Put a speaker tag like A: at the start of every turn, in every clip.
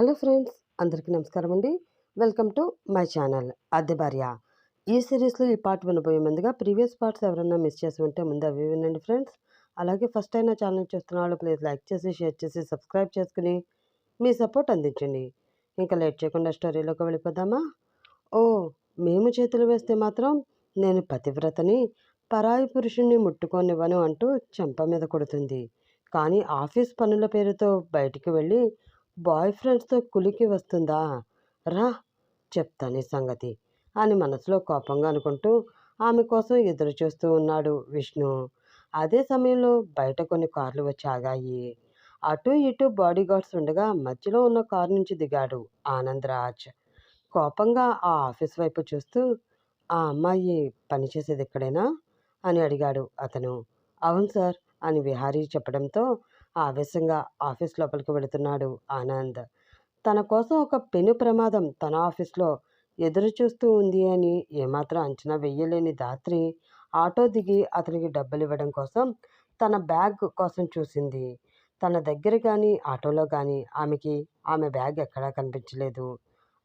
A: Hello friends అందరికీ నమస్కారం అండి. వెల్కమ్ టు మై ఛానల్ అద్దె భార్య. ఈ సిరీస్లో ఈ పార్ట్ వినబోయే ముందుగా ప్రీవియస్ పార్ట్స్ ఎవరైనా మిస్ చేసి ఉంటే ముందు అవి వినండి ఫ్రెండ్స్. అలాగే ఫస్ట్ అయినా ఛానల్ చూస్తున్న వాళ్ళు ప్లీజ్ లైక్ చేసి షేర్ చేసి సబ్స్క్రైబ్ చేసుకుని మీ సపోర్ట్ అందించండి. ఇంకా లేట్ చేయకుండా స్టోరీలోకి వెళ్ళిపోదామా? ఓ మేము చేతులు వేస్తే మాత్రం నేను పతివ్రతని పరాయి పురుషుణ్ణి ముట్టుకోనివ్వను అంటూ చెంప మీద కొడుతుంది. కానీ ఆఫీస్ పనుల పేరుతో బయటికి వెళ్ళి బాయ్ ఫ్రెండ్స్తో కులికి వస్తుందా? రా చెప్తాను ఈ సంగతి అని మనసులో కోపంగా అనుకుంటూ ఆమె కోసం ఎదురు చూస్తూ ఉన్నాడు విష్ణు. అదే సమయంలో బయట కొన్ని కార్లు వచ్చి ఆగాయి. అటు ఇటు బాడీ గార్డ్స్ ఉండగా మధ్యలో ఉన్న కారు నుంచి దిగాడు ఆనంద్ రాజ్ కోపంగా ఆ ఆఫీస్ వైపు చూస్తూ ఆ అమ్మాయి పనిచేసేది ఇక్కడేనా? అని అడిగాడు అతను. అవును సార్ అని విహారీ చెప్పడంతో ఆవేశంగా ఆఫీస్ లోపలికి వెళుతున్నాడు ఆనంద్. తన కోసం ఒక పెను ప్రమాదం తన ఆఫీస్లో ఎదురు చూస్తూ ఉంది అని ఏమాత్రం అంచనా వెయ్యలేని దాత్రి ఆటో దిగి అతనికి డబ్బులు ఇవ్వడం కోసం తన బ్యాగ్ కోసం చూసింది. తన దగ్గర కానీ ఆటోలో కానీ ఆమెకి ఆమె బ్యాగ్ ఎక్కడా కనిపించలేదు.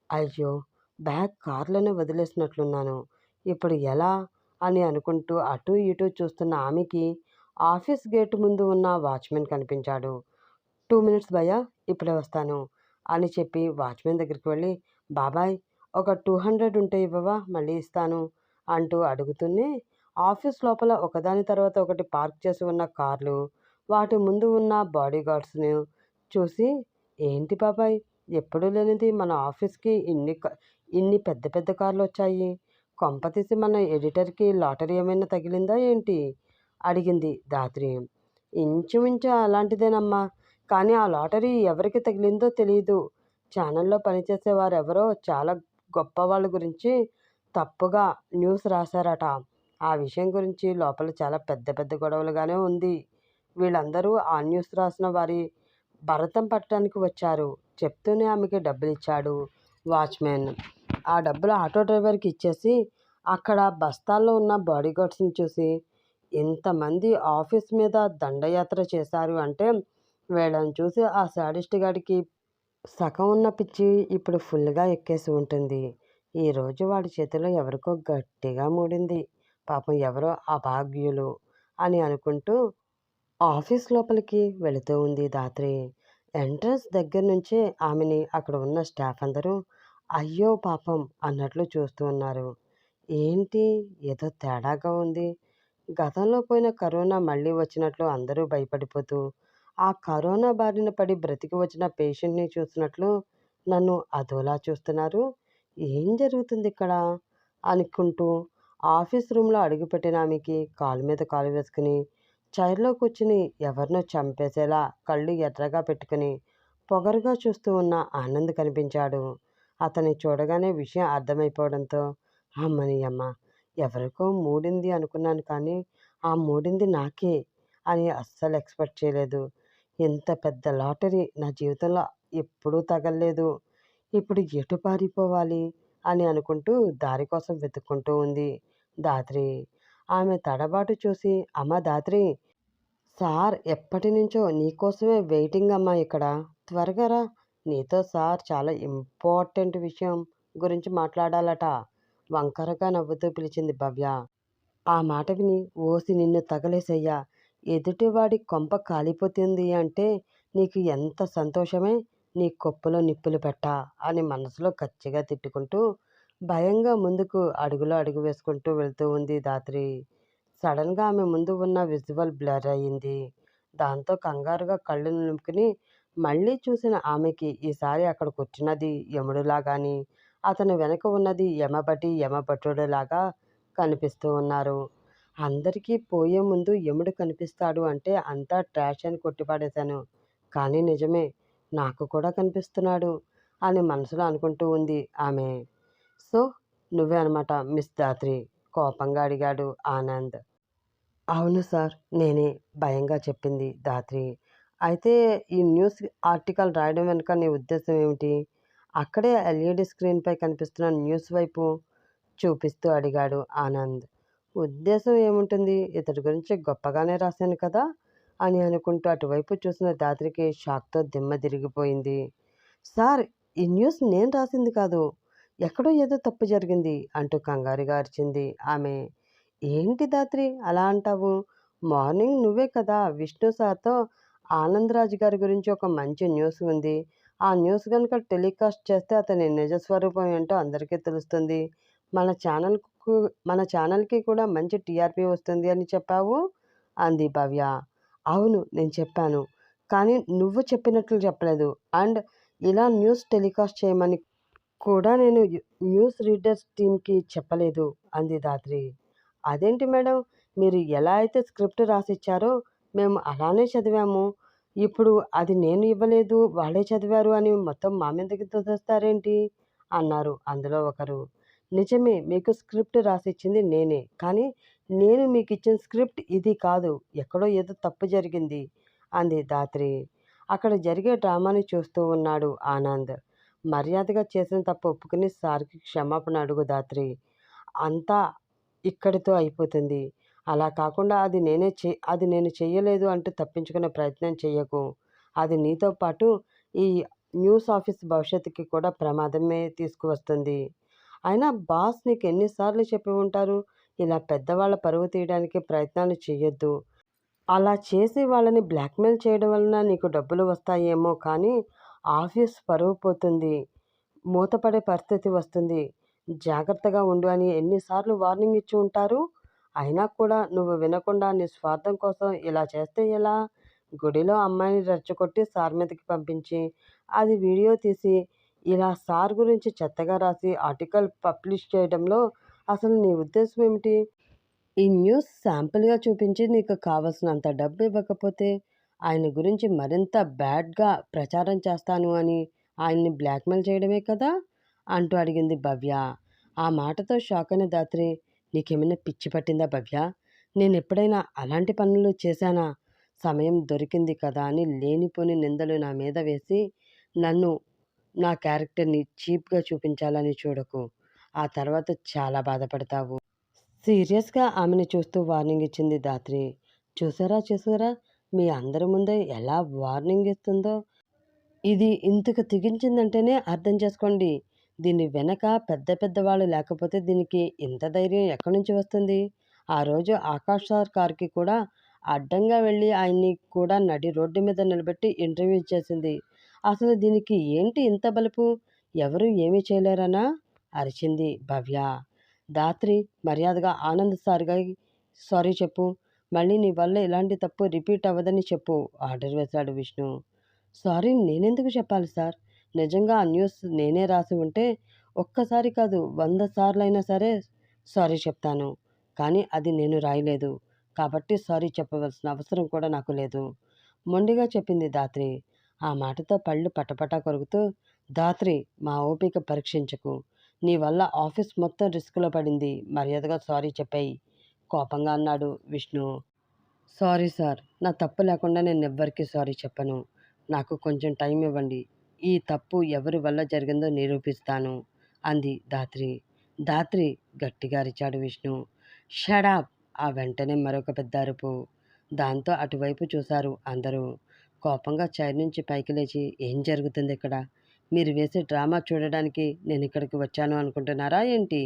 A: అయ్యో బ్యాగ్ కార్లోనే వదిలేసినట్లున్నాను. ఇప్పుడు ఎలా? అని అనుకుంటూ అటు ఇటు చూస్తున్న ఆమెకి ఆఫీస్ గేట్ ముందు ఉన్న వాచ్మెన్ కనిపించాడు. టూ మినిట్స్ భయ్యా ఇప్పుడే వస్తాను అని చెప్పి వాచ్మెన్ దగ్గరికి వెళ్ళి బాబాయ్ ఒక టూ హండ్రెడ్ ఉంటే ఇవ్వవా మళ్ళీ ఇస్తాను అంటూ అడుగుతూనే ఆఫీస్ లోపల ఒకదాని తర్వాత ఒకటి పార్క్ చేసి ఉన్న కార్లు వాటి ముందు ఉన్న బాడీగార్డ్స్ని చూసి ఏంటి బాబాయ్ ఎప్పుడూ లేనిది మన ఆఫీస్కి ఇన్ని క- ఇన్ని పెద్ద పెద్ద కార్లు వచ్చాయి కొంపతీసి మన ఎడిటర్కి లాటరీ ఏమైనా తగిలిందా ఏంటి? అడిగింది ధాత్రి ఇంచుమించు అలాంటిదేనమ్మా కానీ ఆ లాటరీ ఎవరికి తగిలిందో తెలియదు ఛానల్లో పనిచేసే వారెవరో చాలా గొప్ప వాళ్ళ గురించి తప్పుగా న్యూస్ రాశారట. ఆ విషయం గురించి లోపల చాలా పెద్ద పెద్ద గొడవలుగానే ఉంది. వీళ్ళందరూ ఆ న్యూస్ రాసిన వారి భరతం పట్టడానికి వచ్చారు. చెప్తూనే ఆమెకి డబ్బులు ఇచ్చాడు వాచ్మెన్. ఆ డబ్బులు ఆటో డ్రైవర్కి ఇచ్చేసి అక్కడ బస్తాల్లో ఉన్న బాడీ గార్డ్స్ని చూసి ఇంతమంది ఆఫీస్ మీద దండయాత్ర చేశారు అంటే వీళ్ళని చూసి ఆ శాడిస్ట్ గాడికి సగం ఉన్న పిచ్చి ఇప్పుడు ఫుల్గా ఎక్కేసి ఉంటుంది. ఈరోజు వాడి చేతిలో ఎవరికో గట్టిగా మూడింది. పాపం ఎవరో అభాగ్యులు అని అనుకుంటూ ఆఫీస్ లోపలికి వెళుతూ ఉంది దాత్రి ఎంట్రన్స్ దగ్గర నుంచే ఆమెని అక్కడ ఉన్న స్టాఫ్ అందరూ అయ్యో పాపం అన్నట్లు చూస్తూ ఉన్నారు. ఏంటి? ఏదో తేడాగా ఉంది. గతంలో పోయిన కరోనా మళ్ళీ వచ్చినట్లు అందరూ భయపడిపోతూ ఆ కరోనా బారిన పడి బ్రతికి వచ్చిన పేషెంట్ని చూసినట్లు నన్ను అదోలా చూస్తున్నారు. ఏం జరుగుతుంది ఇక్కడ? అనుకుంటూ ఆఫీస్ రూమ్లో అడుగుపెట్టిన ఆమెకి కాలు మీద కాలు వేసుకుని చైర్లో కూర్చుని ఎవరినో చంపేసేలా కళ్ళు ఎర్రగా పెట్టుకుని పొగరుగా చూస్తూ ఉన్న ఆనంద్ కనిపించాడు. అతన్ని చూడగానే విషయం అర్థమైపోవడంతో అమ్మని అమ్మ ఎవరికో మూడింది అనుకున్నాను కానీ ఆ మూడింది నాకే అని అస్సలు ఎక్స్పెక్ట్ చేయలేదు. ఇంత పెద్ద లాటరీ నా జీవితంలో ఎప్పుడూ తగలలేదు. ఇప్పుడు ఎటు పారిపోవాలి అని అనుకుంటూ దారి కోసం వెతుక్కుంటూ ఉంది దాత్రి ఆమె తడబాటు చూసి అమ్మ దాత్రి సార్ ఎప్పటి నుంచో నీకోసమే వెయిటింగ్ అమ్మా ఇక్కడ. త్వరగా రా. నీతో సార్ చాలా ఇంపార్టెంట్ విషయం గురించి మాట్లాడాలట. వంకరగా నవ్వుతూ పిలిచింది భవ్య. ఆ మాట విని ఓసి నిన్ను తగలేసయ్యా. ఎదుటివాడి కొంప కాలిపోతుంది అంటే నీకు ఎంత సంతోషమే? నీ కొప్పులో నిప్పులు పెట్ట అని మనసులో కచ్చిగా తిట్టుకుంటూ భయంగా ముందుకు అడుగులో అడుగు వేసుకుంటూ వెళ్తూ ఉంది దాత్రి సడన్గా ఆమె ముందు ఉన్న విజువల్ బ్లర్ అయ్యింది. దాంతో కంగారుగా కళ్ళు నింపుకుని మళ్ళీ చూసిన ఆమెకి ఈసారి అక్కడ కూర్చున్నది యముడులాగాని అతని వెనక ఉన్నది యమపటి యమభటుడులాగా కనిపిస్తూ ఉన్నారు. అందరికీ పోయే ముందు యముడు కనిపిస్తాడు అంటే అంతా ట్రాష్ అని కొట్టిపడేశాను. కానీ నిజమే నాకు కూడా కనిపిస్తున్నాడు అని మనసులో అనుకుంటూ ఉంది ఆమె. సో నువ్వే అనమాట మిస్ దాత్రి కోపంగా అడిగాడు ఆనంద్. అవును సార్ నేనే భయంగా చెప్పింది దాత్రి అయితే ఈ న్యూస్ ఆర్టికల్ రాయడం వెనుక నీ ఉద్దేశం ఏమిటి? అక్కడే ఎల్ఈడి స్క్రీన్పై కనిపిస్తున్న న్యూస్ వైపు చూపిస్తూ అడిగాడు ఆనంద్. ఉద్దేశం ఏముంటుంది? ఇతడి గురించి గొప్పగానే రాశాను కదా? అని అనుకుంటూ అటువైపు చూసిన దాత్రికి షాక్తో దిమ్మ తిరిగిపోయింది. సార్ ఈ న్యూస్ నేను రాసింది కాదు ఎక్కడో ఏదో తప్పు జరిగింది అంటూ కంగారుగా అరిచింది ఆమె. ఏంటి దాత్రి అలా అంటావు? మార్నింగ్ నువ్వే కదా విష్ణు సార్తో ఆనందరాజు గారి గురించి ఒక మంచి న్యూస్ ఉంది ఆ న్యూస్ కనుక టెలికాస్ట్ చేస్తే అతని నిజస్వరూపం ఏంటో అందరికీ తెలుస్తుంది. మన ఛానల్కు మన ఛానల్కి కూడా మంచి టీఆర్పీ వస్తుంది అని చెప్పావు? అంది భవ్య. అవును నేను చెప్పాను. కానీ నువ్వు చెప్పినట్లు చెప్పలేదు. అండ్ ఇలా న్యూస్ టెలికాస్ట్ చేయమని కూడా నేను న్యూస్ రీడర్స్ టీంకి చెప్పలేదు అంది దాత్రి అదేంటి మేడం? మీరు ఎలా అయితే స్క్రిప్ట్ రాసిచ్చారో మేము అలానే చదివాము. ఇప్పుడు అది నేను ఇవ్వలేదు వాళ్ళే చదివారు అని మొత్తం మా మీదకి తోసేస్తారేంటి అన్నారు. అందులో ఒకరు నిజమే మీకు స్క్రిప్ట్ రాసిచ్చింది నేనే కానీ నేను మీకు ఇచ్చిన స్క్రిప్ట్ ఇది కాదు ఎక్కడో ఏదో తప్పు జరిగింది అంది దాత్రి. అక్కడ జరిగే డ్రామాని చూస్తూ ఉన్నాడు ఆనంద్. మర్యాదగా చేసిన తప్పు ఒప్పుకుని సార్కి క్షమాపణ అడుగు దాత్రి. అంతా ఇక్కడితో అయిపోతుంది. అలా కాకుండా అది నేనే చే అది నేను చేయలేదు అంటూ తప్పించుకునే ప్రయత్నం చేయకు అది నీతో పాటు ఈ న్యూస్ ఆఫీస్ భవిష్యత్తుకి కూడా ప్రమాదమే తీసుకువస్తుంది. అయినా బాస్ నీకు ఎన్నిసార్లు చెప్పి ఉంటారు? ఇలా పెద్దవాళ్ళ పరువు తీయడానికి ప్రయత్నాలు చేయొద్దు అలా చేసి వాళ్ళని బ్లాక్మెయిల్ చేయడం వలన నీకు డబ్బులు వస్తాయేమో కానీ ఆఫీస్ పరువు పోతుంది. మూతపడే పరిస్థితి వస్తుంది. జాగ్రత్తగా ఉండు అని ఎన్నిసార్లు వార్నింగ్ ఇచ్చి ఉంటారు? అయినా కూడా నువ్వు వినకుండా నీ స్వార్థం కోసం ఇలా చేస్తే ఎలా? గుడిలో అమ్మాయిని రెచ్చగొట్టి సార్ మీదకి పంపించి అది వీడియో తీసి ఇలా సార్ గురించి చెత్తగా రాసి ఆర్టికల్ పబ్లిష్ చేయడంలో అసలు నీ ఉద్దేశం ఏమిటి? ఈ న్యూస్ శాంపుల్గా చూపించి నీకు కావలసినంత డబ్బు ఇవ్వకపోతే ఆయన గురించి మరింత బ్యాడ్గా ప్రచారం చేస్తాను అని ఆయన్ని బ్లాక్మెయిల్ చేయడమే కదా? అంటూ అడిగింది భవ్య. ఆ మాటతో షాక్ అయిన దాత్రి నీకేమైనా పిచ్చి పట్టిందా భవ్య? నేను ఎప్పుడైనా అలాంటి పనులు చేశానా? సమయం దొరికింది కదా అని లేనిపోని నిందలు నా మీద వేసి నన్ను నా క్యారెక్టర్ని చీప్గా చూపించాలని చూడకు. ఆ తర్వాత చాలా బాధపడతావు. సీరియస్గా ఆమెను చూస్తూ వార్నింగ్ ఇచ్చింది దాత్రి చూసారా చూసారా? మీ అందరి ముందే ఎలా వార్నింగ్ ఇస్తుందో? ఇది ఇంతకు తెగించిందంటేనే అర్థం చేసుకోండి. దీని వెనక పెద్ద పెద్ద వాళ్ళు లేకపోతే దీనికి ఇంత ధైర్యం ఎక్కడి నుంచి వస్తుంది? ఆ రోజు ఆకాష్ సార్ కార్కి కూడా అడ్డంగా వెళ్ళి ఆయన్ని కూడా నడి రోడ్డు మీద నిలబెట్టి ఇంటర్వ్యూ చేసింది అసలు దీనికి ఏంటి ఇంత బలుపు? ఎవరు ఏమీ చేయలేరనా? అరిచింది భవ్య. దాత్రి మర్యాదగా ఆనంద్ సార్గా సారీ చెప్పు. మళ్ళీ నీ వల్ల ఇలాంటి తప్పు రిపీట్ అవ్వదని చెప్పు ఆర్డర్ వేశాడు విష్ణు. సారీ నేనెందుకు చెప్పాలి సార్? నిజంగా ఆ న్యూస్ నేనే రాసి ఉంటే ఒక్కసారి కాదు వంద సార్లైనా సరే సారీ చెప్తాను. కానీ అది నేను రాయలేదు. కాబట్టి సారీ చెప్పవలసిన అవసరం కూడా నాకు లేదు. మొండిగా చెప్పింది దాత్రి ఆ మాటతో పళ్ళు పటపటా కొరుకుతూ దాత్రి మా ఓపిక పరీక్షించకు. నీ వల్ల ఆఫీస్ మొత్తం రిస్క్లో పడింది. మర్యాదగా సారీ చెప్పాయి. కోపంగా అన్నాడు విష్ణు. Sorry sir. నా తప్పు లేకుండా నేను ఎవ్వరికీ సారీ చెప్పను. నాకు కొంచెం టైం ఇవ్వండి. ఈ తప్పు ఎవరి వల్ల జరిగిందో నిరూపిస్తాను అంది దాత్రి దాత్రి గట్టిగా అరిచాడు విష్ణు. షడాప్ ఆ వెంటనే మరొక పెద్ద అరుపు. దాంతో అటువైపు చూశారు అందరూ. కోపంగా చైర్ నుంచి పైకి లేచి ఏం జరుగుతుంది ఇక్కడ? మీరు వేసే డ్రామా చూడడానికి నేను ఇక్కడికి వచ్చాను అనుకుంటున్నారా ఏంటి?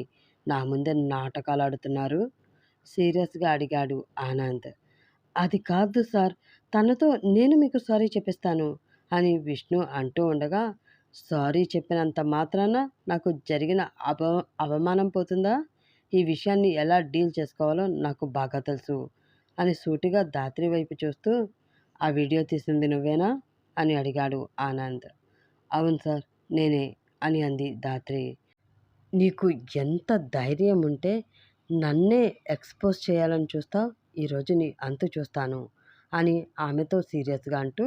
A: నా ముందే నాటకాలు ఆడుతున్నారు? సీరియస్గా అడిగాడు ఆనంద్. అది కాదు సార్. తనతో నేను మీకు సారీ చెప్పిస్తాను. అని విష్ణు అంటూ ఉండగా సారీ చెప్పినంత మాత్రాన నాకు జరిగిన అప అవమానం పోతుందా? ఈ విషయాన్ని ఎలా డీల్ చేసుకోవాలో నాకు బాగా తెలుసు అని సూటిగా దాత్రి వైపు చూస్తూ ఆ వీడియో తీసింది నువ్వేనా అని అడిగాడు ఆనంద్. అవును సార్ నేనే అని అంది దాత్రి. నీకు ఎంత ధైర్యం ఉంటే నన్నే ఎక్స్పోజ్ చేయాలని చూస్తావు? ఈరోజు నీ అంతు చూస్తాను అని ఆమెతో సీరియస్గా అంటూ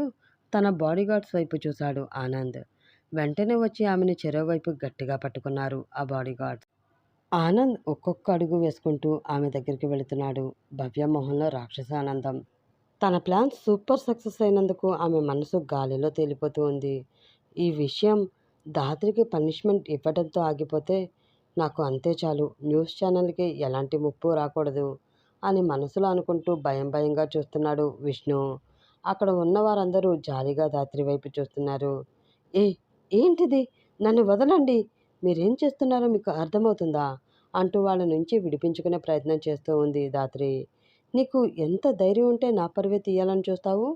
A: తన బాడీగార్డ్స్ వైపు చూశాడు ఆనంద్. వెంటనే వచ్చి ఆమెను చెరోవైపు గట్టిగా పట్టుకున్నారు ఆ బాడీగార్డ్స్. ఆనంద్ ఒక్కొక్క అడుగు వేసుకుంటూ ఆమె దగ్గరికి వెళుతున్నాడు భవ్య మొహంలో రాక్షస ఆనందం. తన ప్లాన్ సూపర్ సక్సెస్ అయినందుకు ఆమె మనసు గాలిలో తేలిపోతూ ఉంది. ఈ విషయం దాత్రికి పనిష్మెంట్ ఇవ్వడంతో ఆగిపోతే నాకు అంతే చాలు. న్యూస్ ఛానల్కి ఎలాంటి ముప్పు రాకూడదు అని మనసులో అనుకుంటూ భయం భయంగా చూస్తున్నాడు విష్ణు. అక్కడ ఉన్న వారందరూ జాలిగా దాత్రి వైపు చూస్తున్నారు. ఏ ఏంటిది? నన్ను వదలండి. మీరేం చేస్తున్నారో మీకు అర్థమవుతుందా? అంటూ వాళ్ళ నుంచి విడిపించుకునే ప్రయత్నం చేస్తూ ఉంది దాత్రి. నీకు ఎంత ధైర్యం ఉంటే నా పరువే తీయాలని చూస్తావు?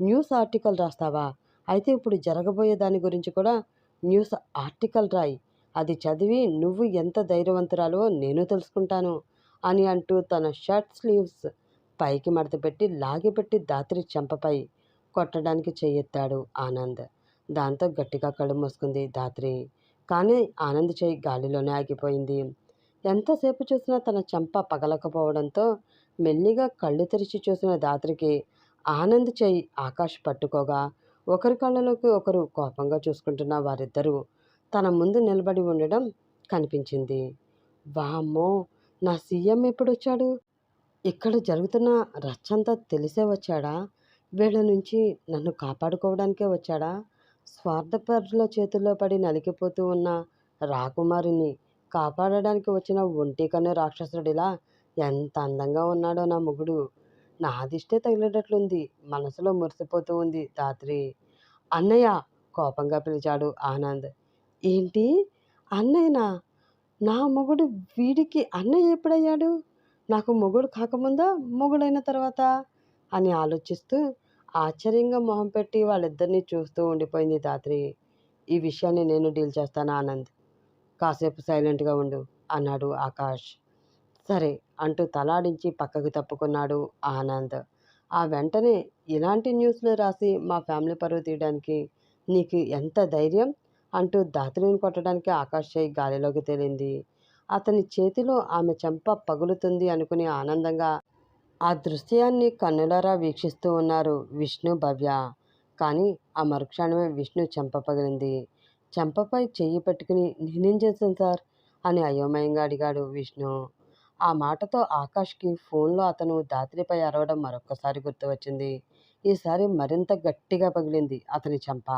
A: న్యూస్ ఆర్టికల్ రాస్తావా? అయితే ఇప్పుడు జరగబోయే దాని గురించి కూడా న్యూస్ ఆర్టికల్ రాయి. అది చదివి నువ్వు ఎంత ధైర్యవంతురాలో నేను తెలుసుకుంటాను అని అంటూ తన షర్ట్ స్లీవ్స్ పైకి మడతపెట్టి లాగిపెట్టి దాత్రి చెంపపై కొట్టడానికి చెయ్యెత్తాడు ఆనంద్. దాంతో గట్టిగా కళ్ళు మూసుకుంది దాత్రి. కానీ ఆనంద్ చేయి గాలిలోనే ఆగిపోయింది. ఎంతసేపు చూసినా తన చెంప పగలకపోవడంతో మెల్లిగా కళ్ళు తెరిచి చూసిన దాత్రికి ఆనంద్ చేయి ఆకాష్ పట్టుకోగా ఒకరి కళ్ళలోకి ఒకరు కోపంగా చూసుకుంటున్న వారిద్దరూ తన ముందు నిలబడి ఉండడం కనిపించింది. వామ్మో! నా సీఎం ఎప్పుడొచ్చాడు? ఇక్కడ జరుగుతున్న రచ్చంతా తెలిసే వచ్చాడా? వీళ్ళ నుంచి నన్ను కాపాడుకోవడానికే వచ్చాడా? స్వార్థపరుల చేతుల్లో పడి నలిగిపోతూ ఉన్న రాకుమారిని కాపాడడానికి వచ్చిన ఒంటి కన్ను రాక్షసుడిలా ఎంత అందంగా ఉన్నాడో నా మొగుడు. నా దిష్టే తగిలేటట్లుంది. మనసులో మురిసిపోతూ ఉంది దాత్రి అన్నయ్య కోపంగా పిలిచాడు ఆనంద్. ఏంటి? అన్నయ్యనా? నా మొగుడు వీడికి అన్నయ్య ఎప్పుడయ్యాడు? నాకు మొగుడు కాకముందా మొగుడైన తర్వాత అని ఆలోచిస్తూ ఆశ్చర్యంగా మొహం పెట్టి వాళ్ళిద్దరినీ చూస్తూ ఉండిపోయింది దాత్రి. ఈ విషయాన్ని నేను డీల్ చేస్తాను ఆనంద్. కాసేపు సైలెంట్గా ఉండు అన్నాడు ఆకాష్. సరే అంటూ తలాడించి పక్కకు తప్పుకున్నాడు ఆనంద్. ఆ వెంటనే ఇలాంటి న్యూస్లు రాసి మా ఫ్యామిలీ పరువు తీయడానికి నీకు ఎంత ధైర్యం? అంటూ దాత్రిని కొట్టడానికి ఆకాష్ చేయి గాలిలోకి తేలింది. అతని చేతిలో ఆమె చెంప పగులుతుంది అనుకుని ఆనందంగా ఆ దృశ్యాన్ని కన్నులారా వీక్షిస్తూ ఉన్నారు విష్ణు భవ్య. కానీ ఆ మరుక్షణమే విష్ణు చెంప పగిలింది. చెంపపై చెయ్యి పెట్టుకుని నేనేం చేశాను సార్? అని అయోమయంగా అడిగాడు విష్ణు. ఆ మాటతో ఆకాష్కి ఫోన్లో అతను దాత్రిపై అరవడం మరొక్కసారి గుర్తు వచ్చింది. ఈసారి మరింత గట్టిగా పగిలింది అతని చెంప.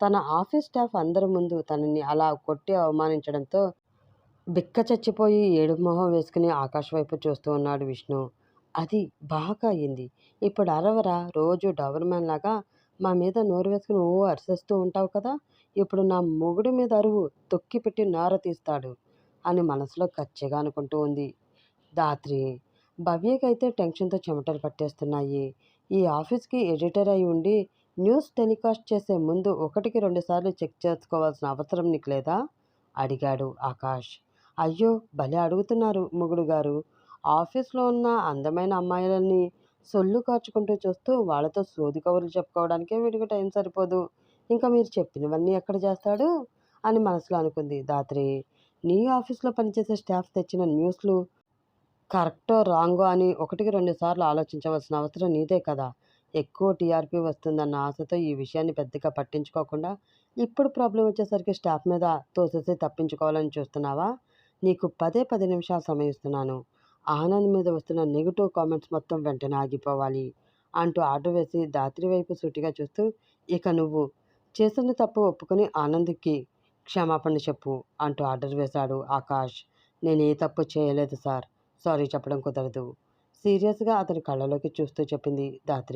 A: తన ఆఫీస్ స్టాఫ్ అందరి ముందు తనని అలా కొట్టి అవమానించడంతో బిక్క చచ్చిపోయి ఏడు మొహం వేసుకుని ఆకాశ్ వైపు చూస్తూ ఉన్నాడు విష్ణు. అది బాగా అయింది ఇప్పుడు అరవరా రోజు డవర్మెన్ లాగా మా మీద నోరు వేసుకుని ఓ అరిసేస్తూ ఉంటావు కదా ఇప్పుడు నా మొగుడు మీద అరువు తొక్కి పెట్టి నార తీస్తాడు అని మనసులో కచ్చిగా అనుకుంటూ ఉంది. దాత్రి భవ్యకైతే టెన్షన్తో చెమటలు పట్టేస్తున్నాయి. ఈ ఆఫీస్కి ఎడిటర్ అయి ఉండి న్యూస్ టెలికాస్ట్ చేసే ముందు ఒకటికి రెండుసార్లు చెక్ చేసుకోవాల్సిన అవసరం నీకు లేదా? అడిగాడు ఆకాష్. అయ్యో భలే అడుగుతున్నారు మొగుడు గారు. ఆఫీస్లో ఉన్న అందమైన అమ్మాయిలని సొల్లు కార్చుకుంటూ చూస్తూ వాళ్ళతో సోది కబుర్లు చెప్పుకోవడానికే వీడికి టైం సరిపోదు. ఇంకా మీరు చెప్పినవన్నీ ఎక్కడ చేస్తాడు? అని మనసులో అనుకుంది దాత్రి. నీ ఆఫీస్లో పనిచేసే స్టాఫ్ తెచ్చిన న్యూస్లు కరెక్టో రాంగో అని ఒకటికి రెండు సార్లు ఆలోచించవలసిన అవసరం నీదే కదా. ఎక్కువ టీఆర్పీ వస్తుందన్న ఆశతో ఈ విషయాన్ని పెద్దగా పట్టించుకోకుండా ఇప్పుడు ప్రాబ్లం వచ్చేసరికి స్టాఫ్ మీద తోసేసి తప్పించుకోవాలని చూస్తున్నావా? నీకు పదే పది నిమిషాలు సమయం ఇస్తున్నాను. ఆనంద్ మీద వస్తున్న నెగిటివ్ కామెంట్స్ మొత్తం వెంటనే ఆగిపోవాలి. అంటూ ఆర్డర్ వేసి దాత్రి వైపు సూటిగా చూస్తూ ఇక నువ్వు చేసిన తప్పు ఒప్పుకొని ఆనంద్కి క్షమాపణ చెప్పు అంటూ ఆర్డర్ వేశాడు ఆకాష్. నేను ఏ తప్పు చేయలేదు సార్. సారీ చెప్పడం కుదరదు. సీరియస్గా అతని కళ్ళలోకి చూస్తూ చెప్పింది దాత్రి.